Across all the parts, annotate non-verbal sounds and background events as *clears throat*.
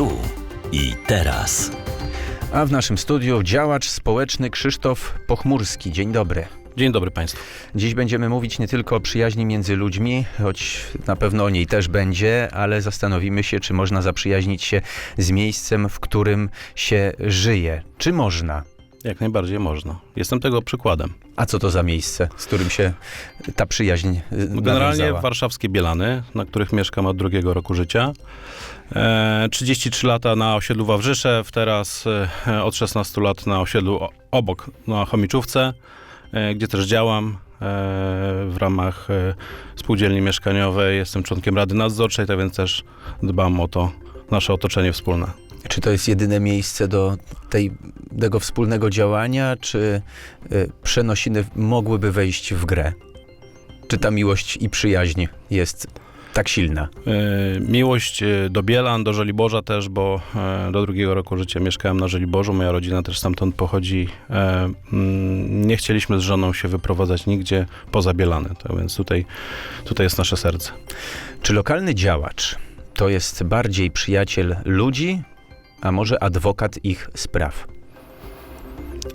Tu i teraz. A w naszym studiu działacz społeczny Krzysztof Pochmurski. Dzień dobry. Dzień dobry Państwu. Dziś będziemy mówić nie tylko o przyjaźni między ludźmi, choć na pewno o niej też będzie, ale zastanowimy się, czy można zaprzyjaźnić się z miejscem, w którym się żyje. Czy można? Jak najbardziej można. Jestem tego przykładem. A co to za miejsce, z którym się ta przyjaźń y, Generalnie nawiązała? warszawskie Bielany, na których mieszkam od drugiego roku życia. E, 33 lata na osiedlu Wawrzyszew, teraz e, od 16 lat na osiedlu obok, na Chomiczówce, e, gdzie też działam e, w ramach e, spółdzielni mieszkaniowej. Jestem członkiem Rady Nadzorczej, tak więc też dbam o to nasze otoczenie wspólne. Czy to jest jedyne miejsce do tej, tego wspólnego działania, czy y, przenosiny mogłyby wejść w grę? Czy ta miłość i przyjaźń jest tak silna? E, Miłość e, do Bielan, do Żoliborza też, bo do drugiego roku życia mieszkałem na Żoliborzu, moja rodzina też stamtąd pochodzi. Mm, Nie chcieliśmy z żoną się wyprowadzać nigdzie poza Bielany, tak więc tutaj, tutaj jest nasze serce. Czy lokalny działacz to jest bardziej przyjaciel ludzi, a może adwokat ich spraw?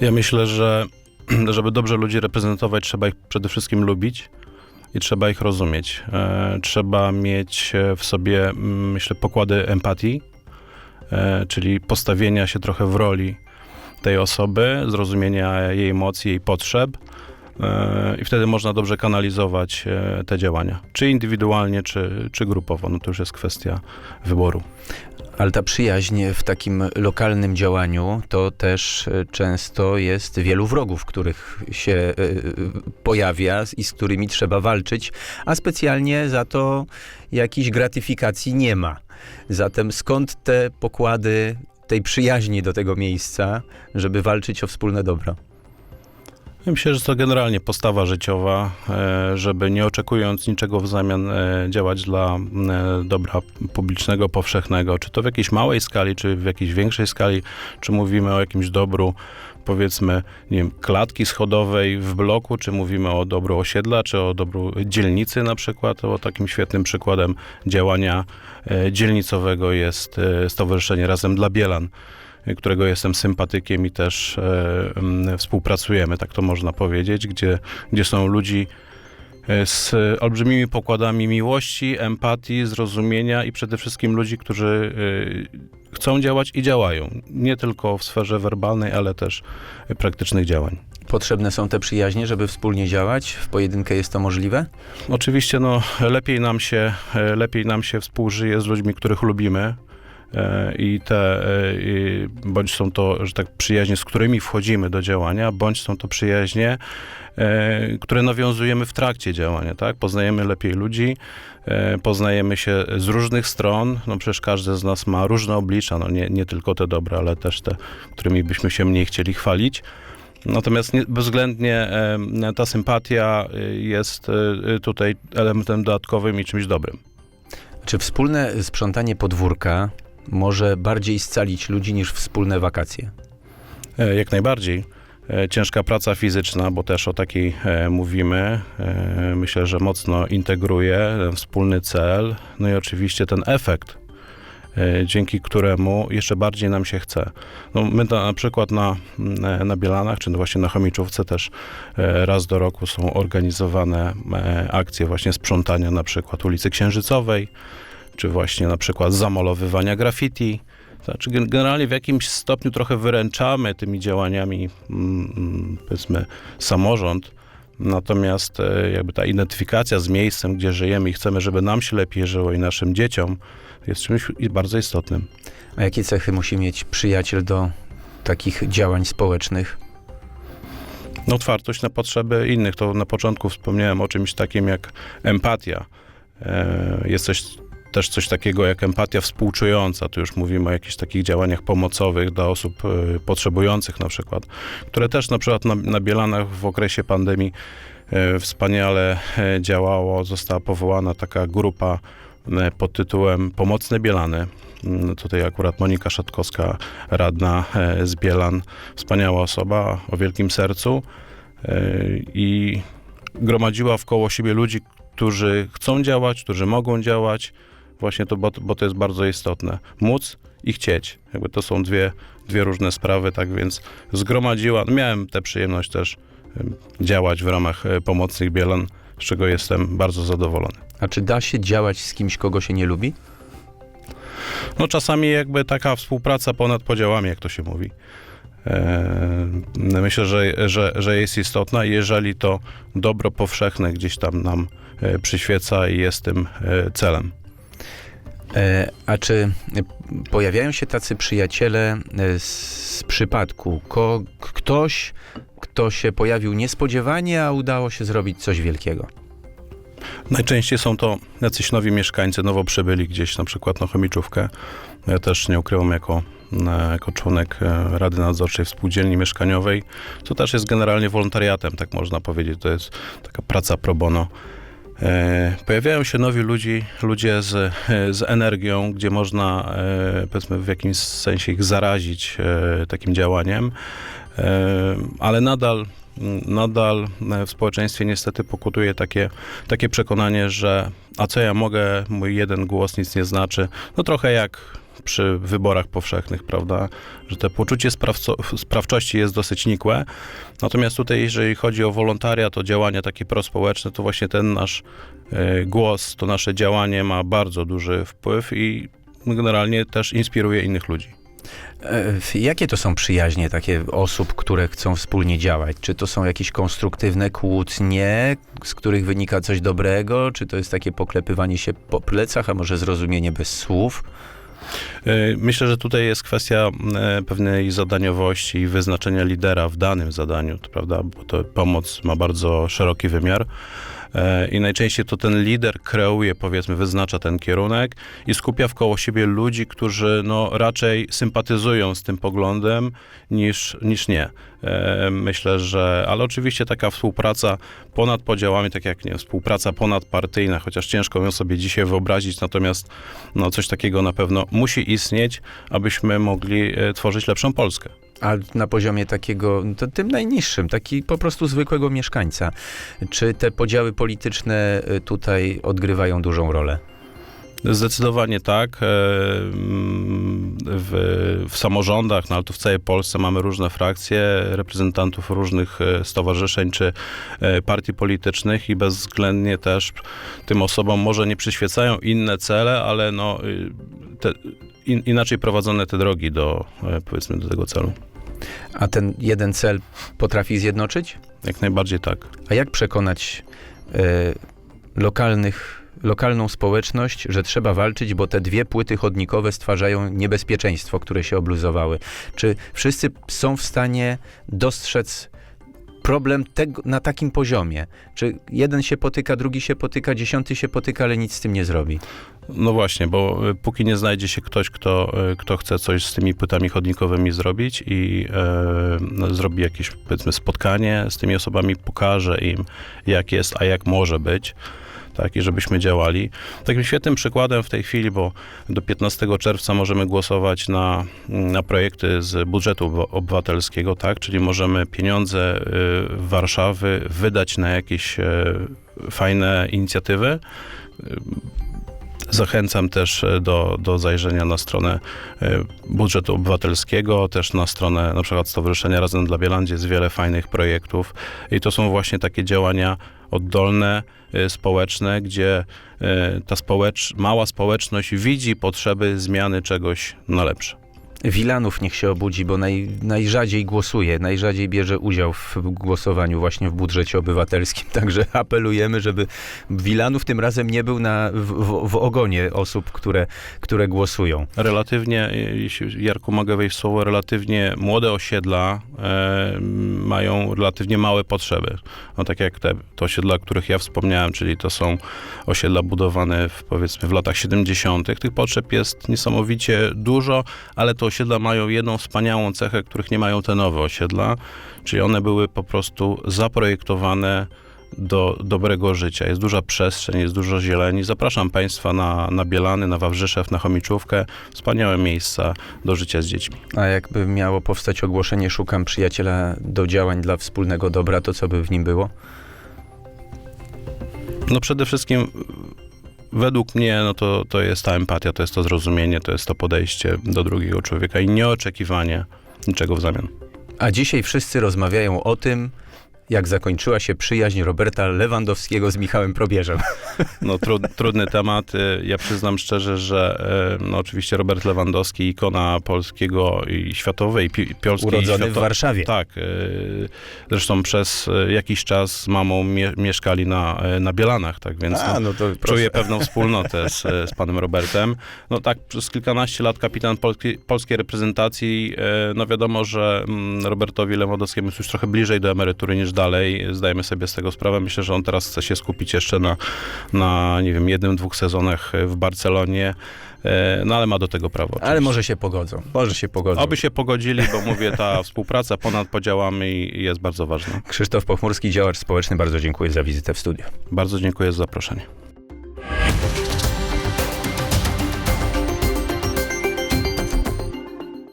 Ja myślę, że *clears throat* żeby dobrze ludzi reprezentować, trzeba ich przede wszystkim lubić i trzeba ich rozumieć. E, trzeba mieć e, w sobie, mm, myślę, pokłady empatii, e, czyli postawienia się trochę w roli tej osoby, zrozumienia jej emocji, jej potrzeb. E, I wtedy można dobrze kanalizować e, te działania. Czy indywidualnie, czy, czy grupowo. No to już jest kwestia wyboru. Ale ta przyjaźń w takim lokalnym działaniu to też e, często jest wielu wrogów, których się pojawia i z którymi trzeba walczyć, a specjalnie za to jakiejś gratyfikacji nie ma. Zatem skąd te pokłady tej przyjaźni do tego miejsca, żeby walczyć o wspólne dobro? Myślę, że to generalnie postawa życiowa, e, żeby nie oczekując niczego w zamian e, działać dla e, dobra publicznego, powszechnego, czy to w jakiejś małej skali, czy w jakiejś większej skali, czy mówimy o jakimś dobru, powiedzmy, nie wiem, klatki schodowej w bloku, czy mówimy o dobru osiedla, czy o dobru dzielnicy na przykład. O takim świetnym przykładem działania dzielnicowego jest Stowarzyszenie Razem dla Bielan którego jestem sympatykiem i też e, współpracujemy, tak to można powiedzieć, gdzie, gdzie są ludzi e, z olbrzymimi pokładami miłości, empatii, zrozumienia i przede wszystkim ludzi, którzy e, chcą działać i działają. Nie tylko w sferze werbalnej, ale też praktycznych działań. Potrzebne są te przyjaźnie, żeby wspólnie działać? W pojedynkę jest to możliwe? Oczywiście no, lepiej, nam się, lepiej nam się współżyje z ludźmi, których lubimy. E, I te, e, i bądź są to, że tak, przyjaźnie, z którymi wchodzimy do działania, bądź są to przyjaźnie, e, które nawiązujemy w trakcie działania, tak? Poznajemy lepiej ludzi, poznajemy się z różnych stron, no przecież każdy z nas ma różne oblicza, no nie, nie tylko te dobre, ale też te, którymi byśmy się mniej chcieli chwalić. Natomiast nie, bezwzględnie ta sympatia jest tutaj elementem dodatkowym i czymś dobrym. Czy wspólne sprzątanie podwórka może bardziej scalić ludzi niż wspólne wakacje? E, Jak najbardziej. E, Ciężka praca fizyczna, bo też o takiej e, mówimy, myślę, że mocno integruje wspólny cel, no i oczywiście ten efekt, dzięki któremu jeszcze bardziej nam się chce. No, my na, przykład na, na Bielanach, czy właśnie na Chomiczówce też raz do roku są organizowane akcje właśnie sprzątania na przykład ulicy Księżycowej, czy właśnie na przykład zamalowywania graffiti. Znaczy, gen- generalnie w jakimś stopniu trochę wyręczamy tymi działaniami, mm, mm, powiedzmy, samorząd. Natomiast e, jakby ta identyfikacja z miejscem, gdzie żyjemy i chcemy, żeby nam się lepiej żyło i naszym dzieciom, jest czymś bardzo istotnym. A jakie cechy musi mieć przyjaciel do takich działań społecznych? No, otwartość na potrzeby innych. To na początku wspomniałem o czymś takim jak empatia. E, Jest coś, też coś takiego jak empatia współczująca. Tu już mówimy o jakichś takich działaniach pomocowych dla osób e, potrzebujących na przykład, które też na przykład na, na Bielanach w okresie pandemii e, wspaniale e, działało. Została powołana taka grupa pod tytułem Pomocne Bielany. Mm, Tutaj akurat Monika Szatkowska, radna z Bielan, wspaniała osoba o wielkim sercu i gromadziła wkoło siebie ludzi, którzy chcą działać, którzy mogą działać, Właśnie to, bo, bo to jest bardzo istotne. Móc i chcieć. Jakby to są dwie, dwie różne sprawy, tak więc zgromadziła, miałem tę przyjemność też działać w ramach e, pomocnych Bielan, z czego jestem bardzo zadowolony. A czy da się działać z kimś, kogo się nie lubi? No czasami jakby taka współpraca ponad podziałami, jak to się mówi. E, Myślę, że, że, że jest istotna, jeżeli to dobro powszechne gdzieś tam nam e, przyświeca i jest tym celem. E, a czy pojawiają się tacy przyjaciele e, z przypadku? Ko, ktoś, kto się pojawił niespodziewanie, a udało się zrobić coś wielkiego? Najczęściej są to jacyś nowi mieszkańcy, nowo przybyli gdzieś na przykład na Chomiczówkę. Ja też nie ukrywam jako, jako członek e, Rady Nadzorczej w Spółdzielni Mieszkaniowej. To też jest generalnie wolontariatem, tak można powiedzieć. To jest taka praca pro bono. E, Pojawiają się nowi ludzi, ludzie z, e, z energią, gdzie można e, powiedzmy w jakimś sensie ich zarazić takim działaniem, ale nadal, nadal w społeczeństwie niestety pokutuje takie, takie przekonanie, że a co ja mogę, mój jeden głos nic nie znaczy. No trochę jak przy wyborach powszechnych, prawda, że to poczucie sprawczości jest dosyć nikłe. Natomiast tutaj, jeżeli chodzi o wolontariat, o działania takie prospołeczne, to właśnie ten nasz e, głos, to nasze działanie ma bardzo duży wpływ i generalnie też inspiruje innych ludzi. E, Jakie to są przyjaźnie takie osób, które chcą wspólnie działać? Czy to są jakieś konstruktywne kłótnie, z których wynika coś dobrego? Czy to jest takie poklepywanie się po plecach, a może zrozumienie bez słów? E, Myślę, że tutaj jest kwestia e, pewnej zadaniowości i wyznaczenia lidera w danym zadaniu, to prawda, bo to pomoc ma bardzo szeroki wymiar. E, I najczęściej to ten lider kreuje, powiedzmy, wyznacza ten kierunek i skupia wkoło siebie ludzi, którzy no, raczej sympatyzują z tym poglądem niż, niż nie. E, Myślę, że, ale oczywiście taka współpraca ponad podziałami, tak jak nie, współpraca ponadpartyjna, chociaż ciężko ją sobie dzisiaj wyobrazić, natomiast no, coś takiego na pewno musi istnieć, abyśmy mogli e, tworzyć lepszą Polskę. A na poziomie takiego, to tym najniższym, taki po prostu zwykłego mieszkańca. Czy te podziały polityczne y, tutaj odgrywają dużą rolę? Zdecydowanie tak. E, mm, W, w samorządach, no ale to w całej Polsce mamy różne frakcje, reprezentantów różnych e, stowarzyszeń czy e, partii politycznych i bezwzględnie też tym osobom może nie przyświecają inne cele, ale no, y, te, in, inaczej prowadzone te drogi do, e, powiedzmy, do tego celu. A ten jeden cel potrafi zjednoczyć? Jak najbardziej tak. A jak przekonać e, lokalnych, lokalną społeczność, że trzeba walczyć, bo te dwie płyty chodnikowe stwarzają niebezpieczeństwo, które się obluzowały? Czy wszyscy są w stanie dostrzec problem tego, na takim poziomie? Czy jeden się potyka, drugi się potyka, dziesiąty się potyka, ale nic z tym nie zrobi? No właśnie, bo y, póki nie znajdzie się ktoś, kto, y, kto chce coś z tymi płytami chodnikowymi zrobić i e, no, zrobi jakieś, powiedzmy, spotkanie z tymi osobami, pokaże im, jak jest, a jak może być, tak, i żebyśmy działali. Takim świetnym przykładem w tej chwili, bo do 15 czerwca możemy głosować na, na projekty z budżetu obywatelskiego, tak, czyli możemy pieniądze y, Warszawy wydać na jakieś e, fajne inicjatywy. Zachęcam też e, do, do zajrzenia na stronę e, budżetu obywatelskiego, też na stronę na przykład Stowarzyszenia Razem dla Bielandzie jest wiele fajnych projektów i to są właśnie takie działania oddolne, e, społeczne, gdzie ta społecz, mała społeczność widzi potrzeby zmiany czegoś na lepsze. Wilanów niech się obudzi, bo naj, najrzadziej głosuje, najrzadziej bierze udział w głosowaniu właśnie w budżecie obywatelskim. *laughs* Także apelujemy, żeby Wilanów tym razem nie był na, w, w, ogonie osób, które, które głosują. Relatywnie, e, jeśli Jarku mogę wejść w słowo, relatywnie młode osiedla e, mają relatywnie małe potrzeby. No tak jak te, te osiedla, o których ja wspomniałem, czyli to są osiedla budowane w, powiedzmy w latach 70. Tych potrzeb jest niesamowicie dużo, ale te osiedla mają jedną wspaniałą cechę, których nie mają te nowe osiedla, czyli one były po prostu zaprojektowane do dobrego życia. Jest duża przestrzeń, jest dużo zieleni. Zapraszam Państwa na, na Bielany, na Wawrzyszew, na Chomiczówkę. Wspaniałe miejsca do życia z dziećmi. A jakby miało powstać ogłoszenie Szukam przyjaciela do działań dla wspólnego dobra, to co by w nim było? No przede wszystkim według mnie no to, to jest ta empatia, to jest to zrozumienie, to jest to podejście do drugiego człowieka i nieoczekiwanie niczego w zamian. A dzisiaj wszyscy rozmawiają o tym, jak zakończyła się przyjaźń Roberta Lewandowskiego z Michałem Probierzem. *laughs* No, tru, trudny temat. Y, Ja przyznam szczerze, że e, no, oczywiście Robert Lewandowski, ikona polskiego i światowej, pi, polskiej Urodzony w świato- Warszawie. Tak. y, Zresztą przez y, jakiś czas z mamą mie, mieszkali na, y, na Bielanach, tak więc no, no to czuję pewną wspólnotę z, z panem Robertem. No tak, przez kilkanaście lat kapitan polski, polskiej reprezentacji. y, No wiadomo, że mm, Robertowi Lewandowskiemu jest już trochę bliżej do emerytury niż dalej. Zdajemy sobie z tego sprawę. Myślę, że on teraz chce się skupić jeszcze na, na nie wiem, jednym, dwóch sezonach w Barcelonie. y, No ale ma do tego prawo. Ale oczywiście. może się pogodzą. Może się pogodzą. Oby się pogodzili, bo mówię, ta *laughs* współpraca ponad podziałami jest bardzo ważna. Krzysztof Pochmurski, działacz społeczny, bardzo dziękuję za wizytę w studiu. Bardzo dziękuję za zaproszenie.